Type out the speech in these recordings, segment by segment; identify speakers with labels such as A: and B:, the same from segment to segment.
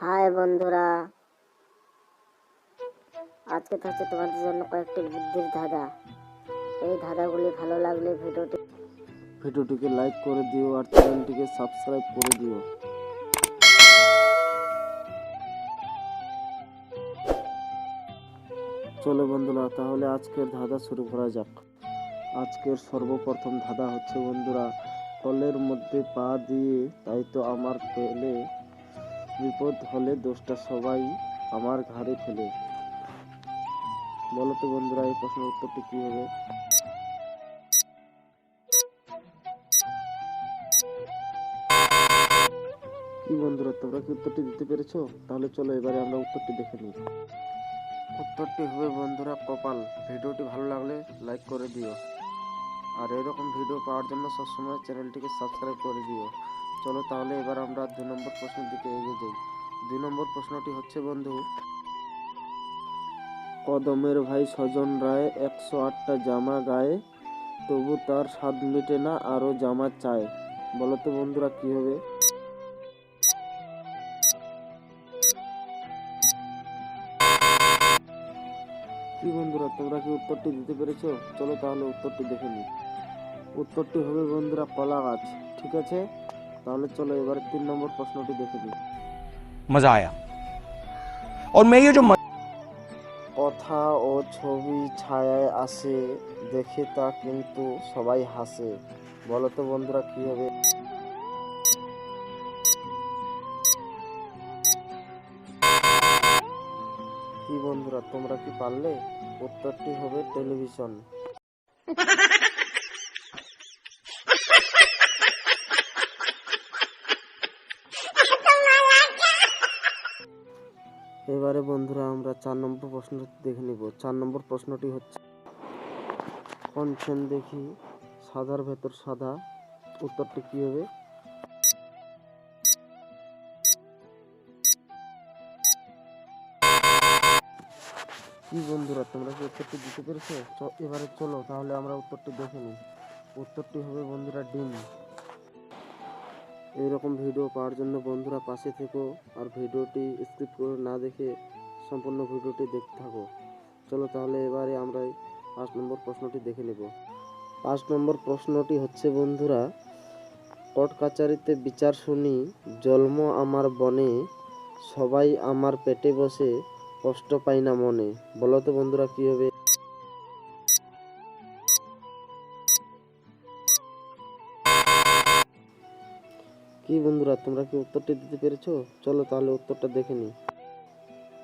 A: High বন্ধুরা। আজকে থাকছে তোমাদের জন্য কয়েকটি বুদ্ধির ধাঁধা। এই ধাঁধাগুলি ভালো লাগলে ভিডিওটি
B: ভিডিওটিকে লাইক করে দিও আর চ্যানেলটিকে সাবস্ক্রাইব করে দিও। চলো বন্ধুরা, তাহলে আজকের ধাঁধা শুরু করা যাক। আজকের সর্বপ্রথম ধাঁধা হচ্ছে, বন্ধুরা, কলের মধ্যে পা দিয়ে, তাই তো আমার পেলে বিপদ হলে দোষটা সবাই আমার ঘাড়ে ফেলে। বলো তো বন্ধুরা, এই প্রশ্নের উত্তরটি কি হবে? কি বন্ধুরা, তোমরা কি উত্তরটি দিতে পেরেছ? তাহলে চলো এবারে আমরা উত্তরটি দেখে নিই। উত্তরটি হবে বন্ধুরা কপাল। ভিডিওটি ভালো লাগলে লাইক করে দিও। আর এরকম ভিডিও পাওয়ার জন্য সবসময় চ্যানেলটিকে সাবস্ক্রাইব করে দিও। চলো তাহলে এবার আমরা দুই নম্বর প্রশ্নের দিকে এগিয়ে যাই। দুই নম্বর প্রশ্নটি হচ্ছে, বন্ধু, কদমের ভাই সজন রায় একশো আটটা জামা গায়ে, তবু তার স্বাদ মেটে না, আরও জামা চায়। বলো তো, বন্ধুরা, কি হবে? কি বন্ধুরা, তোমরা কি উত্তরটি দিতে পেরেছ? চলো তাহলে উত্তরটি দেখে নিই। উত্তরটি হবে, বন্ধুরা কলা গাছ ঠিক আছে? তাহলে চলো এবার তিন নম্বর প্রশ্নটি দেখে নিই
C: मजा आया और मैं ये जो म-
B: কথা ও ছবি ছায়ায় আসে দেখে তা কিন্তু সবাই হাসে বলো তো বন্ধুরা কি হবে কি বন্ধুরা তোমরা কি পারলে উত্তরটি হবে টেলিভিশন এবারে বন্ধুরা আমরা চার নম্বর প্রশ্নটি দেখে নিব। চার নম্বর প্রশ্নটি হচ্ছে, কোন ফ্যান দেখি সাদার ভেতর সাদা? উত্তরটি কি হবে? কি বন্ধুরা, তোমরা কি উত্তরটি দিতে পেরেছ? এবারে চলো, তাহলে আমরা উত্তরটি দেখে নিই। উত্তরটি হবে বন্ধুরা ডিম। এইরকম ভিডিও পাওয়ার জন্য বন্ধুরা পাশে থেকো আর ভিডিওটি স্কিপ করে না দেখে সম্পূর্ণ ভিডিওটি দেখতে থাকো। চলো তাহলে এবারে আমরা পাঁচ নম্বর প্রশ্নটি দেখে নেব। পাঁচ নম্বর প্রশ্নটি হচ্ছে, বন্ধুরা, কোর্ট কাচারিতে বিচার শুনি, জন্ম আমার বনে, সবাই আমার পেটে বসে কষ্ট পাই না মনে। বলো তো বন্ধুরা, কি হবে? কি বন্ধুরা, তোমরা কি উত্তরটি দিতে পেরেছ? চলো তাহলে উত্তরটা দেখে নিই।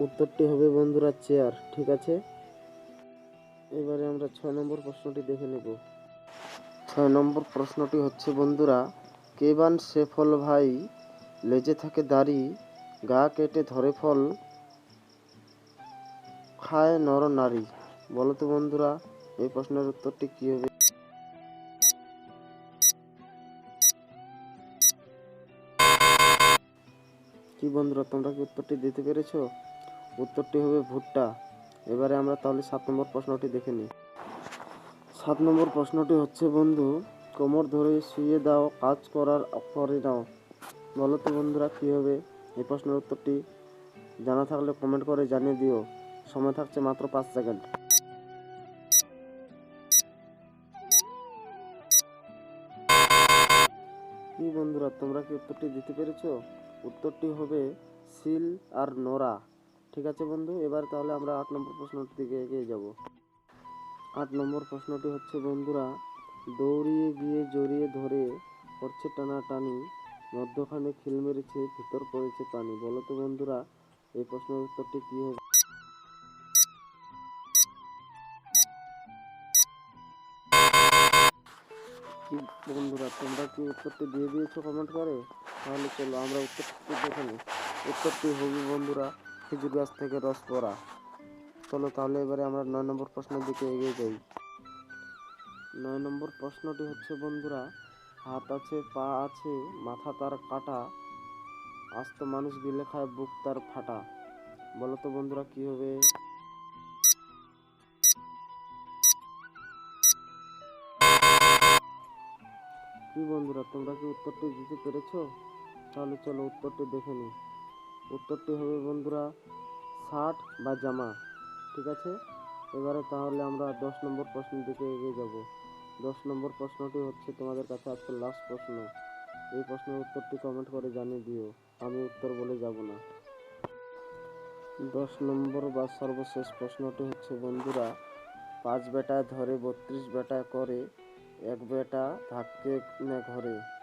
B: উত্তরটি হবে বন্ধুরা চেয়ার ঠিক আছে? এবারে আমরা ছয় নম্বর প্রশ্নটি দেখে নেব। ছয় নম্বর প্রশ্নটি হচ্ছে, বন্ধুরা কেবান সে ফল ভাই, লেজে থাকে দাড়ি, গা কেটে ধরে ফল, খায় নর নারী। বলো তো বন্ধুরা, এই প্রশ্নের উত্তরটি কী হবে? কি বন্ধুরা, তোমরা কি উত্তরটি দিতে পেরেছ? উত্তরটি হবে ভুট্টা। এবারে আমরা তাহলে সাত নম্বর প্রশ্নটি দেখে নিই। সাত নম্বর প্রশ্নটি হচ্ছে, বন্ধু, কোমর ধরে শুয়ে দাও, কাজ করার পরে দাও বলো তো বন্ধুরা, কী হবে? এই প্রশ্নের উত্তরটি জানা থাকলে কমেন্ট করে জানিয়ে দিও। সময় থাকছে মাত্র পাঁচ সেকেন্ড। কি বন্ধুরা, তোমরা কি উত্তরটি দিতে পেরেছ? উত্তরটি হবে সিল আর নোরা। ঠিক আছে বন্ধু? এবার তাহলে আমরা আট নম্বর প্রশ্নটির দিকে এগিয়ে যাব। আট নম্বর প্রশ্নটি হচ্ছে, বন্ধুরা, দৌড়িয়ে গিয়ে জড়িয়ে ধরে করছে টানাটানি, মধ্যখানে খিল মেরেছে, ভিতর পড়েছে পানি। বলো তো বন্ধুরা, এই প্রশ্নের উত্তরটি কি হবে? বন্ধুরা, তোমরা কি উত্তরটি দিয়ে দিয়েছ কমেন্ট করে? তাহলে চলো আমরা উত্তরটি দেখে নিই। উত্তরটি হবে বন্ধুরা খেজুর গাছ থেকে রস পড়া চলো তাহলে এবারে আমরা নয় নম্বর প্রশ্নের দিকে এগিয়ে যাই। নয় নম্বর প্রশ্নটি হচ্ছে, বন্ধুরা, হাত আছে, পা আছে, মাথা তার কাটা, আস্ত মানুষ গিলে খায়, বুক তার ফাটা। বলো তো বন্ধুরা, কি হবে? কি বন্ধুরা, তোমরা কি উত্তরটি দিতে পেরেছ? তাহলে চলো উত্তরটি দেখে নিই। উত্তরটি হবে, বন্ধুরা শার্ট বা জামা, ঠিক আছে? এবারে তাহলে আমরা দশ নম্বর প্রশ্নের দিকে এগিয়ে যাব। দশ নম্বর প্রশ্নটি হচ্ছে তোমাদের কাছে আজকে লাস্ট প্রশ্ন। এই প্রশ্নের উত্তরটি কমেন্ট করে জানিয়ে দিও। আমি উত্তর বলে যাব না। দশ নম্বর বা সর্বশেষ প্রশ্নটি হচ্ছে, বন্ধুরা, পাঁচ বেটা ধরে বত্রিশ বেটা করে, এক বেটা না ঘরে।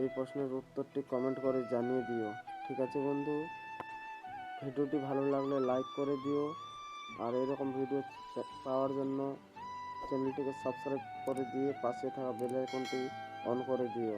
B: এই প্রশ্নের উত্তরটি কমেন্ট করে জানিয়ে দিও। ঠিক আছে বন্ধু? ভিডিওটি ভালো লাগলে লাইক করে দিও। আর এরকম ভিডিও পাওয়ার জন্য চ্যানেলটিকে সাবস্ক্রাইব করে দিয়ে পাশে থাকা বেল আইকনটি অন করে দিও।